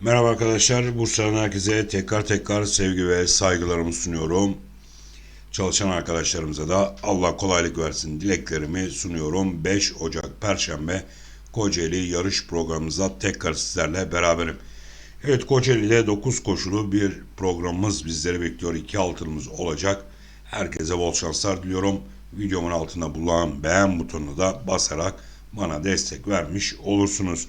Merhaba arkadaşlar, Bursa'dan herkese tekrar tekrar sevgi ve saygılarımı sunuyorum. Çalışan arkadaşlarımıza da Allah kolaylık versin dileklerimi sunuyorum. 5 Ocak Perşembe Kocaeli yarış programımızda tekrar sizlerle beraberim. Evet Kocaeli'de 9 koşulu bir programımız bizleri bekliyor. 2 altınımız olacak. Herkese bol şanslar diliyorum. Videomun altında bulunan beğen butonuna da basarak bana destek vermiş olursunuz.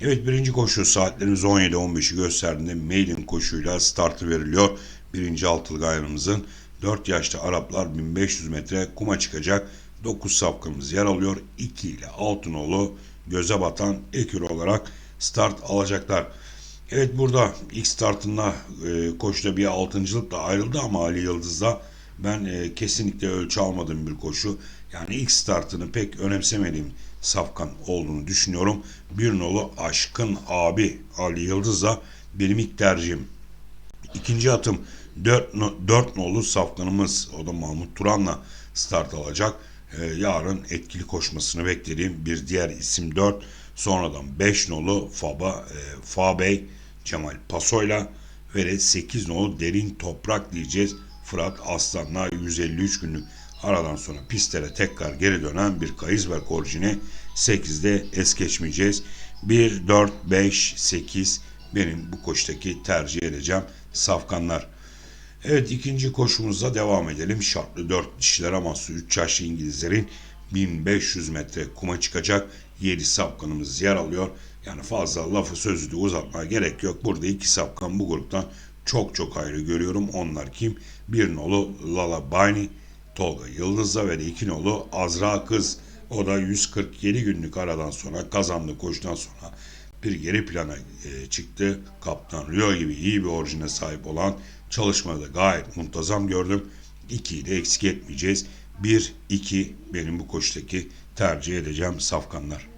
Evet birinci koşu saatlerimiz 17-15'i gösterdiğinde mailin koşuyla startı veriliyor. Birinci altılı gayrımızın 4 yaşlı Araplar 1500 metre kuma çıkacak. 9 safkamız yer alıyor. 2 ile Altınoğlu göze batan ekür olarak start alacaklar. Evet burada ilk startında e, koşuda bir altıncılıkla ayrıldı ama Ali Yıldız'da ben e, kesinlikle ölçü almadığım bir koşu. Yani ilk startını pek önemsemediğim safkan olduğunu düşünüyorum. Bir nolu Aşkın abi Ali Yıldız da benim ilk tercihim. İkinci atım 4, 4 nolu safkanımız o da Mahmut Turan'la start alacak. Ee, yarın etkili koşmasını beklediğim bir diğer isim 4. Sonradan 5 nolu Faba, e, Fabey Cemal Paso'yla ve de 8 nolu Derin Toprak diyeceğiz. Fırat Aslan'la 153 günlük aradan sonra pistlere tekrar geri dönen bir Kayızberk orijini 8'de es geçmeyeceğiz. 1, 4, 5, 8 benim bu koştaki tercih edeceğim safkanlar. Evet ikinci koşumuzda devam edelim. Şartlı 4 dişilere mahsus 3 yaşlı İngilizlerin 1500 metre kuma çıkacak 7 safkanımız yer alıyor. Yani fazla lafı sözü de uzatmaya gerek yok. Burada iki safkan bu gruptan çok çok ayrı görüyorum. Onlar kim? Bir nolu Lala Bani, Tolga Yıldız'la ve de iki nolu Azra Kız. O da 147 günlük aradan sonra kazandı koşudan sonra bir geri plana e, çıktı. Kaptan Rio gibi iyi bir orijine sahip olan çalışmada gayet muntazam gördüm. 2'yi de eksik etmeyeceğiz. 1-2 benim bu koşudaki tercih edeceğim safkanlar.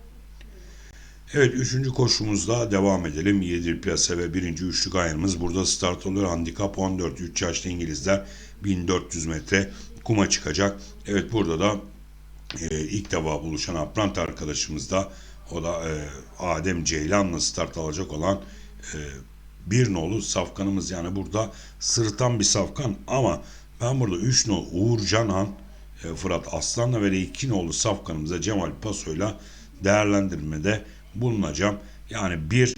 Evet üçüncü koşumuzda devam edelim. 7 plase ve birinci üçlük ayarımız burada start oluyor. Handikap 14 3 yaşlı İngilizler 1400 metre kuma çıkacak. Evet burada da e, ilk defa buluşan Aprant arkadaşımız da o da e, Adem Ceylan'la start alacak olan e, bir nolu safkanımız. Yani burada sırıtan bir safkan ama ben burada 3 nolu Uğur Canhan, e, Fırat Aslan'la ve de 2 nolu safkanımıza Cemal Paso'yla değerlendirmede bulunacağım. Yani bir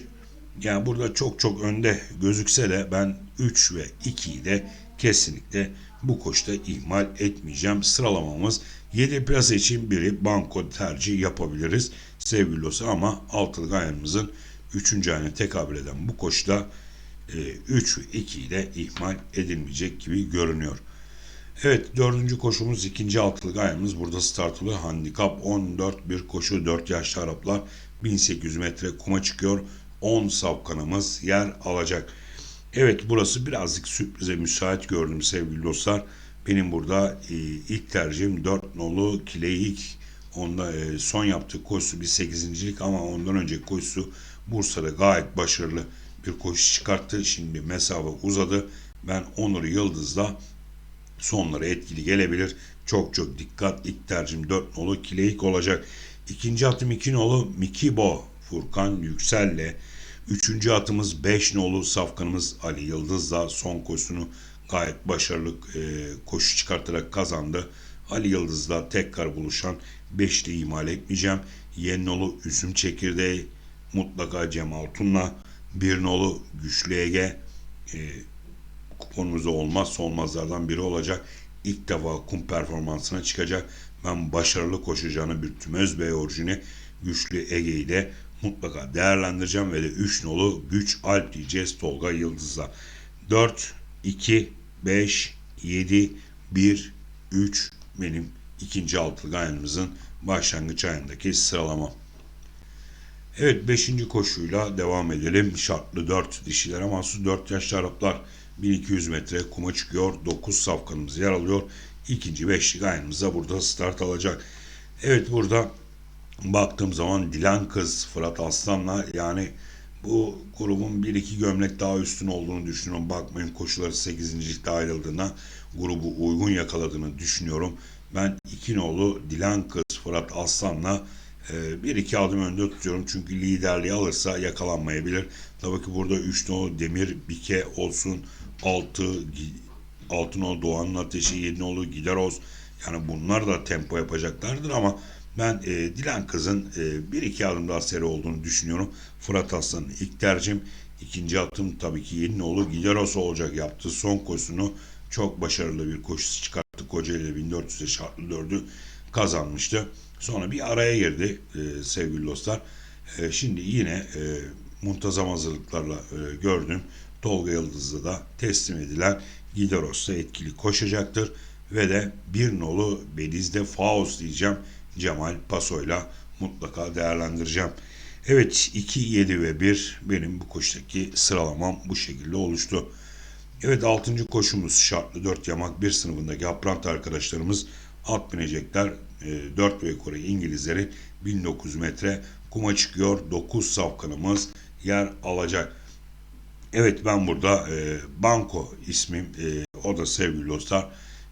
yani burada çok çok önde gözükse de ben 3 ve 2'yi de kesinlikle bu koşta ihmal etmeyeceğim. Sıralamamız 7 plasa için biri banko tercih yapabiliriz sevgili dostlar ama altılı ayarımızın 3. ayına tekabül eden bu koşuda 3 ve 2 ile ihmal edilmeyecek gibi görünüyor. Evet dördüncü koşumuz ikinci altılık ayağımız burada start oluyor. Handikap 14 bir koşu 4 yaşlı Araplar 1800 metre kuma çıkıyor. 10 safkanımız yer alacak. Evet burası birazcık sürprize müsait gördüm sevgili dostlar. Benim burada e, ilk tercihim 4 nolu Kileyik. Onda e, son yaptığı koşusu bir 8.lik ama ondan önceki koşusu Bursa'da gayet başarılı bir koşu çıkarttı. Şimdi mesafe uzadı. Ben Onur Yıldız'la sonları etkili gelebilir. Çok çok dikkat. İlk tercihim 4 nolu Kileyik olacak. İkinci atım 2 nolu Mikibo Furkan Yüksel'le. Üçüncü atımız 5 nolu safkanımız Ali Yıldız'la son koşusunu gayet başarılı e, koşu çıkartarak kazandı. Ali Yıldız'la tekrar buluşan 5'li imal etmeyeceğim. Yeni nolu üzüm çekirdeği mutlaka Cemal Tun'la bir nolu güçlü Ege e, kuponumuzda olmazsa olmazlardan biri olacak. İlk defa kum performansına çıkacak. Ben başarılı koşacağını bir Tümöz Bey orijini güçlü Ege'yi de mutlaka değerlendireceğim ve de 3 nolu güç Alp diyeceğiz Tolga Yıldız'la. 4, 2, 5, 7, 1, 3 benim ikinci altılı ayağımızın başlangıç ayındaki sıralama. Evet 5. koşuyla devam edelim. Şartlı 4 dişilere mahsus 4 yaşlı Araplar 1200 metre kuma çıkıyor. 9 safkanımız yer alıyor. İkinci beşlik ayağımıza burada start alacak. Evet burada baktığım zaman Dilan Kız Fırat Aslan'la yani bu grubun bir iki gömlek daha üstün olduğunu düşünüyorum. Bakmayın koşuları 8. ligde ayrıldığına grubu uygun yakaladığını düşünüyorum. Ben iki nolu Dilan Kız Fırat Aslan'la e, bir iki adım önde tutuyorum. Çünkü liderliği alırsa yakalanmayabilir. Tabii ki burada 3 nolu Demir Bike olsun. 6 altın o Doğan'ın ateşi 7 nolu Gideroz. Yani bunlar da tempo yapacaklardır ama ben e, Dilan Kız'ın e, bir iki adım daha seri olduğunu düşünüyorum. Fırat Aslan'ın ilk tercihim. ikinci atım tabii ki yeni nolu Gideros olacak. Yaptığı son koşusunu çok başarılı bir koşusu çıkarttı. Kocaeli 1400'e şartlı dördü kazanmıştı. Sonra bir araya girdi e, sevgili dostlar. E, şimdi yine e, muntazam hazırlıklarla e, gördüm. Tolga Yıldız'da da teslim edilen Gideros da etkili koşacaktır. Ve de bir nolu Beliz'de Faust diyeceğim. Cemal Paso'yla mutlaka değerlendireceğim. Evet 2, 7 ve 1 benim bu koşudaki sıralamam bu şekilde oluştu. Evet 6. koşumuz şartlı 4 yamak 1 sınıfındaki aprant arkadaşlarımız at binecekler. E, 4 ve Kore İngilizleri 1900 metre kuma çıkıyor. 9 safkanımız yer alacak. Evet ben burada e, Banko ismim e, o da sevgili dostlar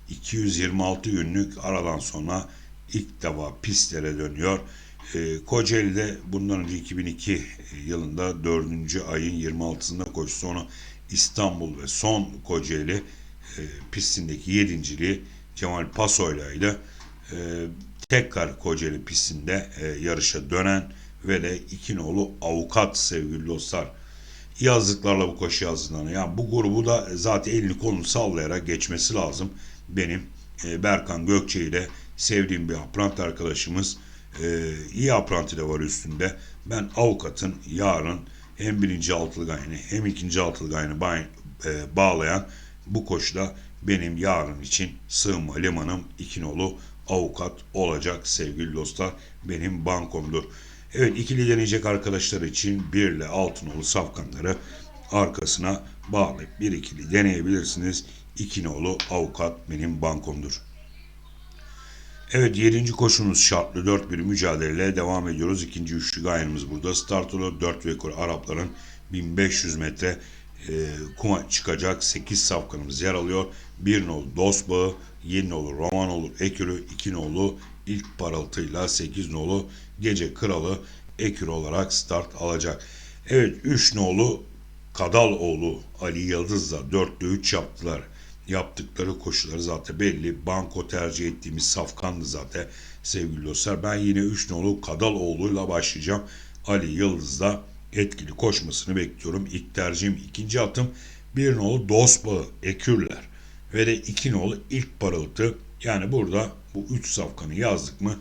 226 günlük aradan sonra ilk defa pistlere dönüyor. E, Kocaeli'de bundan önce 2002 yılında 4. ayın 26'sında koştu. Sonra İstanbul ve son Kocaeli e, pistindeki yedinciliği Cemal Paso'ylaydı. E, tekrar Kocaeli pistinde e, yarışa dönen ve de iki nolu avukat sevgili dostlar yazdıklarla bu koşu hazırlanıyor. Yani bu grubu da zaten elini kolunu sallayarak geçmesi lazım. Benim Berkan Gökçe ile sevdiğim bir aprant arkadaşımız e, iyi aprantı da var üstünde. Ben avukatın yarın hem birinci altılı gayrını hem ikinci altılı gayrını ba- e, bağlayan bu koşuda benim yarın için sığınma limanım iki nolu avukat olacak sevgili dostlar. Benim bankomdur. Evet ikili deneyecek arkadaşlar için 1 ile 6 nolu safkanları arkasına bağlayıp bir ikili deneyebilirsiniz. 2 nolu avukat benim bankomdur. Evet 7. koşumuz şartlı 4 bir mücadeleyle devam ediyoruz. İkinci üçlü gayemiz burada. Startolu 4 ve Arapların 1500 metre e, kuma çıkacak 8 safkanımız yer alıyor. 1 nolu Dost Bağı, 7 nolu Roman olur Ekürü, 2 nolu ilk parıltıyla 8 nolu Gece Kralı Ekür olarak start alacak. Evet 3 nolu Kadaloğlu Ali Yıldız'la 4'te 3 yaptılar. Yaptıkları koşuları zaten belli. Banko tercih ettiğimiz safkandı zaten sevgili dostlar. Ben yine 3 nolu Kadaloğlu'yla başlayacağım. Ali Yıldız'da etkili koşmasını bekliyorum. İlk tercihim ikinci atım 1 nolu Dosbağı Ekürler ve de 2 nolu ilk parıltı. Yani burada bu 3 safkanı yazdık mı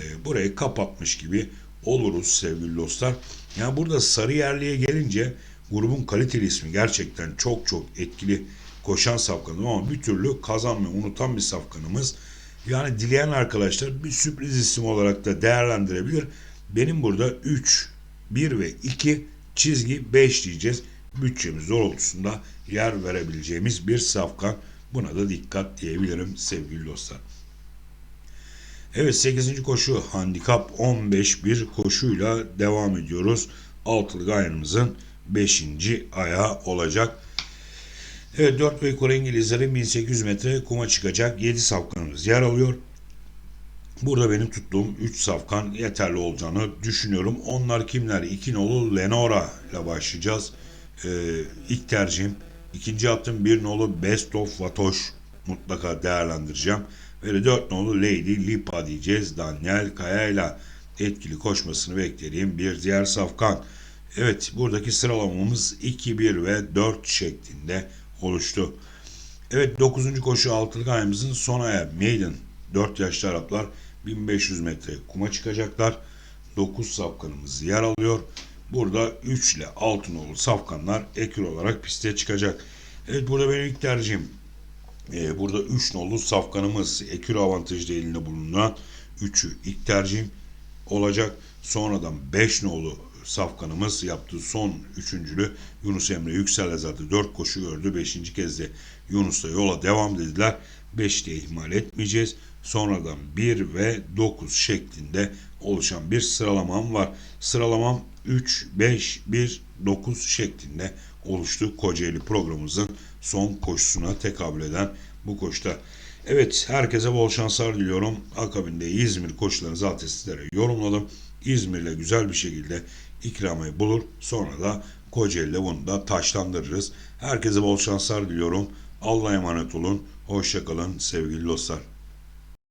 e, burayı kapatmış gibi oluruz sevgili dostlar. Yani burada Sarıyerli'ye gelince grubun kaliteli ismi gerçekten çok çok etkili koşan safkanım ama bir türlü kazanmayı unutan bir safkanımız. Yani dileyen arkadaşlar bir sürpriz isim olarak da değerlendirebilir. Benim burada 3, 1 ve 2 çizgi 5 diyeceğiz. Bütçemiz doğrultusunda yer verebileceğimiz bir safkan. Buna da dikkat diyebilirim sevgili dostlar. Evet 8. koşu handikap 15 bir koşuyla devam ediyoruz. Altılı gayrımızın 5. ayağı olacak. Evet 4 ve yukarı İngilizlerin 1800 metre kuma çıkacak 7 safkanımız yer alıyor. Burada benim tuttuğum 3 safkan yeterli olacağını düşünüyorum. Onlar kimler? 2 nolu Lenora ile başlayacağız. Ee, ilk tercihim. İkinci attım 1 nolu Best of Vatoş mutlaka değerlendireceğim. Ve de 4 nolu Lady Lipa diyeceğiz. Daniel Kaya ile etkili koşmasını beklediğim bir diğer safkan. Evet buradaki sıralamamız 2, 1 ve 4 şeklinde oluştu. Evet 9. koşu altılık ayımızın son ayağı Maiden 4 yaşlı Araplar 1500 metre kuma çıkacaklar. 9 safkanımız yer alıyor. Burada 3 ile 6 nolu safkanlar ekür olarak piste çıkacak. Evet burada benim ilk tercihim. Ee, burada 3 nolu safkanımız ekür avantajlı elinde bulunan 3'ü ilk tercihim olacak. Sonradan 5 nolu safkanımız yaptığı son üçüncülü Yunus Emre Yüksel'le zaten 4 koşu gördü. 5. kez de Yunus'la yola devam dediler. 5 diye ihmal etmeyeceğiz. Sonradan 1 ve 9 şeklinde oluşan bir sıralamam var. Sıralamam 3, 5, 1, 9 şeklinde oluştu. Kocaeli programımızın son koşusuna tekabül eden bu koşta. Evet herkese bol şanslar diliyorum. Akabinde İzmir koşularını zaten sizlere yorumladım. İzmir'le güzel bir şekilde ikramiye bulur. Sonra da Kocaeli'de bunu da taşlandırırız. Herkese bol şanslar diliyorum. Allah'a emanet olun. Hoşçakalın sevgili dostlar.